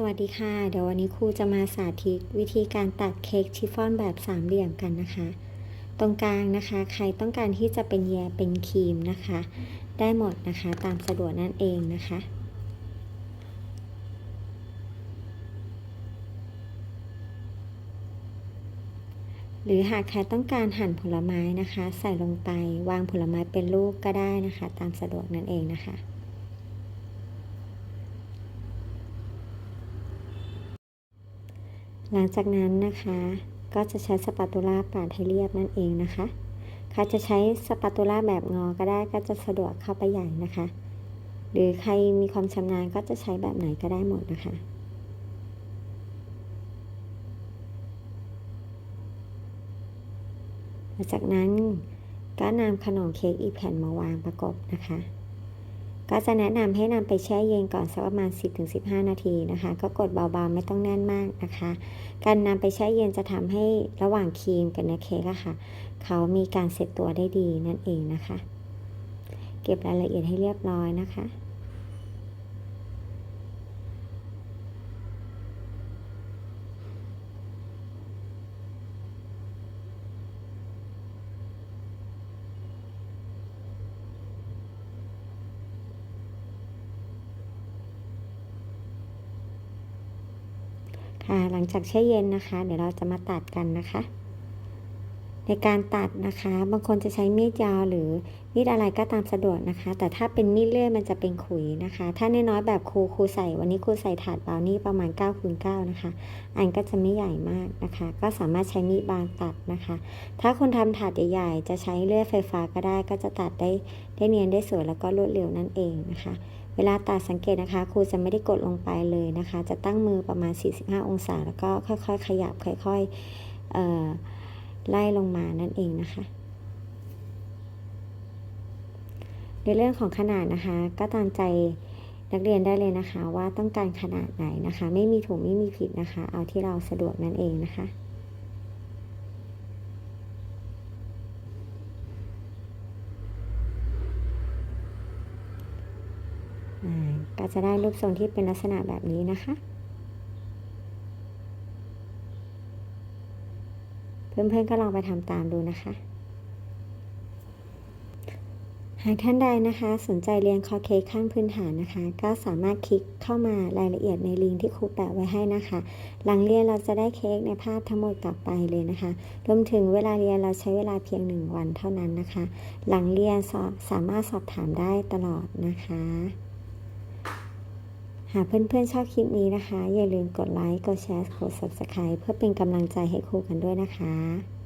สวัสดีค่ะ เดี๋ยววันนี้ครูจะมาสาธิตวิธีการตัดเค้กชิฟฟ่อนแบบสามเหลี่ยมกันนะคะ ตรงกลางนะคะ ใครต้องการที่จะเป็นแยเป็นครีมนะคะ ได้หมดนะคะตามสะดวกนั่นเองนะคะ หรือหากใครต้องการหั่นผลไม้นะคะ ใส่ลงไปวางผลไม้เป็นลูกก็ได้นะคะ ตามสะดวกนั่นเองนะคะ หลังจากนั้นนะคะ ก็จะใช้สปาตูล่าปาดให้เรียบนั่นเองนะคะใครจะใช้สปาตูล่าแบบงอก็ได้ก็จะสะดวกเข้าไปใหญ่นะคะ หรือใครมีความชำนาญก็จะใช้แบบไหนก็ได้หมดนะคะหลังจากนั้นก็นำขนมเค้กอีกแผ่นมาวางประกบนะคะ ก็จะแนะนำให้นำไปแช่เย็นก่อนสักประมาณ 10-15 นาทีนะคะ ก็กดเบาๆไม่ต้องแน่นมากนะคะ การนำไปแช่เย็นจะทำให้ระหว่างครีมกับเนื้อเค้กอะค่ะ เขามีการเซตตัวได้ดีนั่นเองนะคะ เก็บรายละเอียดให้เรียบร้อยนะคะ ค่ะ หลังจากแช่เย็นนะคะ เดี๋ยวเราจะมาตัดกันนะคะ ในการตัดนะคะ บางคนจะใช้มีดยาวหรือมีดอะไรก็ตามสะดวกนะคะ แต่ถ้าเป็นมีดเลื่อยมันจะเป็นขุยนะคะ ถ้าน้อยๆแบบครูครูใส่วันนี้ครูใส่ถาดเบานี่ประมาณ9คูณ9นะคะ อันก็จะไม่ใหญ่มากนะคะ ก็สามารถใช้มีดบางตัดนะคะ ถ้าคนทำถาดใหญ่ๆจะใช้เลื่อยไฟฟ้าก็ได้ ก็จะตัดได้ได้เนียนได้สวยแล้วก็รวดเร็วนั่นเองนะคะเวลาตัดสังเกตนะคะครูจะไม่ได้กดลงไปเลยนะคะ จะตั้งมือประมาณ 45 องศา แล้วก็ค่อยๆ ขยับค่อยๆเอ่อ ไล่ลงมานั่นเองนะคะ ในเรื่องของขนาดนะคะ ก็ตามใจนักเรียนได้เลยนะคะ ว่าต้องการขนาดไหนนะคะ ไม่มีถูกไม่มีผิดนะคะ เอาที่เราสะดวกนั่นเองนะคะก็จะได้รูปทรงที่เป็นลักษณะแบบนี้นะคะ เพื่อนๆก็ลองไปทำตามดูนะคะ หากท่านใดนะคะ สนใจเรียนคอเค้กขั้นพื้นฐานนะคะ ก็สามารถคลิกเข้ามารายละเอียดในลิงก์ที่ครูแปะไว้ให้นะคะ หลังเรียนเราจะได้เค้กในภาพทั้งหมดกลับไปเลยนะคะรวมถึงเวลาเรียนเราใช้เวลาเพียงหนึ่งวันเท่านั้นนะคะ หลังเรียนสามารถสอบถามได้ตลอดนะคะ หากเพื่อนๆชอบคลิปนี้นะคะ อย่าลืมกดไลค์ กดแชร์ กด Subscribe เพื่อเป็นกำลังใจให้ครูกันด้วยนะคะ